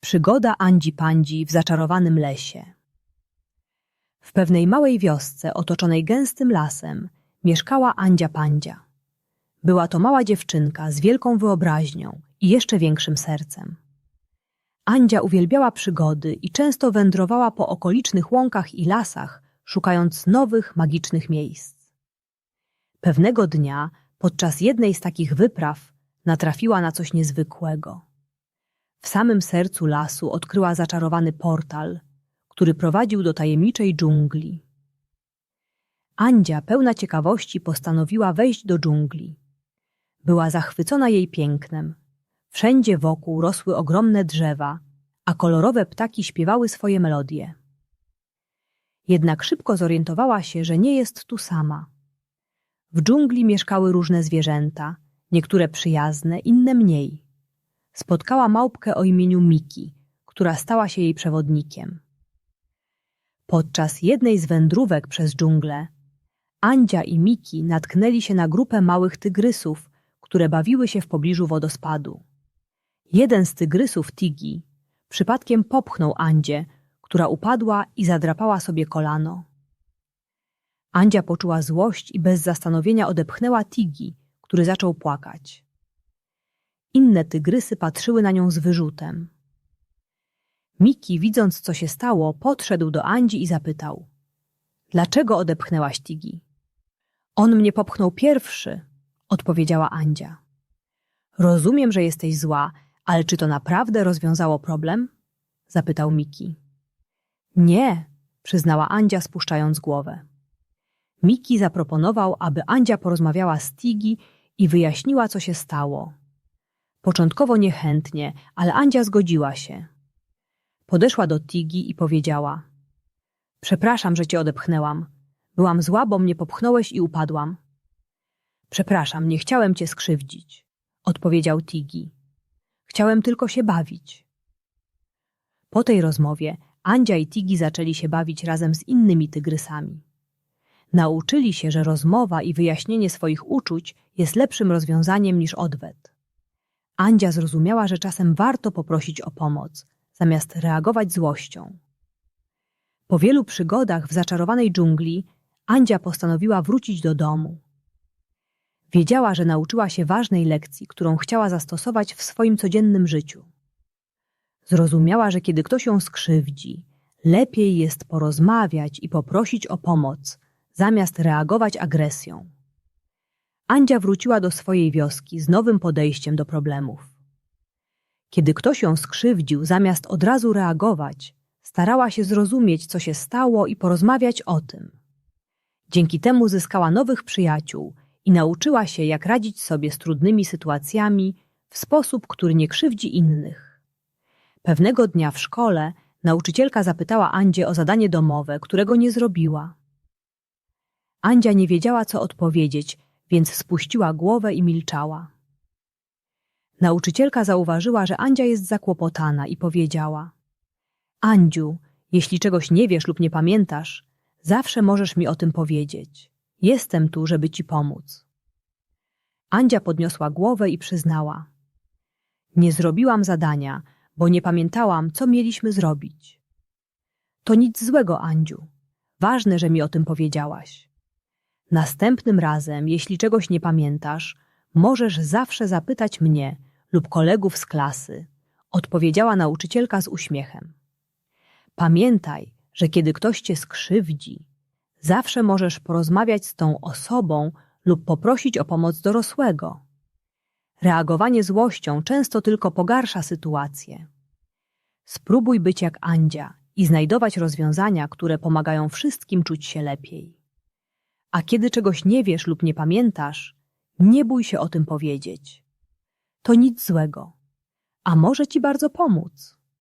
Przygoda Andzi Pandzi w zaczarowanym lesie. W pewnej małej wiosce otoczonej gęstym lasem mieszkała Andzia Pandzia. Była to mała dziewczynka z wielką wyobraźnią i jeszcze większym sercem. Andzia uwielbiała przygody i często wędrowała po okolicznych łąkach i lasach, szukając nowych, magicznych miejsc. Pewnego dnia, podczas jednej z takich wypraw, natrafiła na coś niezwykłego. W samym sercu lasu odkryła zaczarowany portal, który prowadził do tajemniczej dżungli. Andzia, pełna ciekawości, postanowiła wejść do dżungli. Była zachwycona jej pięknem. Wszędzie wokół rosły ogromne drzewa, a kolorowe ptaki śpiewały swoje melodie. Jednak szybko zorientowała się, że nie jest tu sama. W dżungli mieszkały różne zwierzęta, niektóre przyjazne, inne mniej spotkała małpkę o imieniu Miki, która stała się jej przewodnikiem. Podczas jednej z wędrówek przez dżunglę Andzia i Miki natknęli się na grupę małych tygrysów, które bawiły się w pobliżu wodospadu. Jeden z tygrysów, Tigi, przypadkiem popchnął Andzie, która upadła i zadrapała sobie kolano. Andzia poczuła złość i bez zastanowienia odepchnęła Tigi, który zaczął płakać. Inne tygrysy patrzyły na nią z wyrzutem. Miki, widząc co się stało, podszedł do Andzi i zapytał: Dlaczego odepchnęłaś Tigi? On mnie popchnął pierwszy, odpowiedziała Andzia. Rozumiem, że jesteś zła, ale czy to naprawdę rozwiązało problem? zapytał Miki. Nie, przyznała Andzia, spuszczając głowę. Miki zaproponował, aby Andzia porozmawiała z Tigi i wyjaśniła, co się stało. Początkowo niechętnie, ale Andzia zgodziła się. Podeszła do Tigi i powiedziała: Przepraszam, że cię odepchnęłam. Byłam zła, bo mnie popchnąłeś i upadłam. Przepraszam, nie chciałem cię skrzywdzić, odpowiedział Tigi. Chciałem tylko się bawić. Po tej rozmowie Andzia i Tigi zaczęli się bawić razem z innymi tygrysami. Nauczyli się, że rozmowa i wyjaśnienie swoich uczuć jest lepszym rozwiązaniem niż odwet. Andzia zrozumiała, że czasem warto poprosić o pomoc, zamiast reagować złością. Po wielu przygodach w zaczarowanej dżungli Andzia postanowiła wrócić do domu. Wiedziała, że nauczyła się ważnej lekcji, którą chciała zastosować w swoim codziennym życiu. Zrozumiała, że kiedy ktoś ją skrzywdzi, lepiej jest porozmawiać i poprosić o pomoc, zamiast reagować agresją. Andzia wróciła do swojej wioski z nowym podejściem do problemów. Kiedy ktoś ją skrzywdził, zamiast od razu reagować, starała się zrozumieć, co się stało i porozmawiać o tym. Dzięki temu zyskała nowych przyjaciół i nauczyła się, jak radzić sobie z trudnymi sytuacjami w sposób, który nie krzywdzi innych. Pewnego dnia w szkole nauczycielka zapytała Andzie o zadanie domowe, którego nie zrobiła. Andzia nie wiedziała, co odpowiedzieć, więc spuściła głowę i milczała. Nauczycielka zauważyła, że Andzia jest zakłopotana i powiedziała: Andziu, jeśli czegoś nie wiesz lub nie pamiętasz, zawsze możesz mi o tym powiedzieć. Jestem tu, żeby ci pomóc. Andzia podniosła głowę i przyznała: Nie zrobiłam zadania, bo nie pamiętałam, co mieliśmy zrobić. To nic złego, Andziu. Ważne, że mi o tym powiedziałaś. Następnym razem, jeśli czegoś nie pamiętasz, możesz zawsze zapytać mnie lub kolegów z klasy, odpowiedziała nauczycielka z uśmiechem. Pamiętaj, że kiedy ktoś cię skrzywdzi, zawsze możesz porozmawiać z tą osobą lub poprosić o pomoc dorosłego. Reagowanie złością często tylko pogarsza sytuację. Spróbuj być jak Andzia i znajdować rozwiązania, które pomagają wszystkim czuć się lepiej. A kiedy czegoś nie wiesz lub nie pamiętasz, nie bój się o tym powiedzieć. To nic złego, a może ci bardzo pomóc.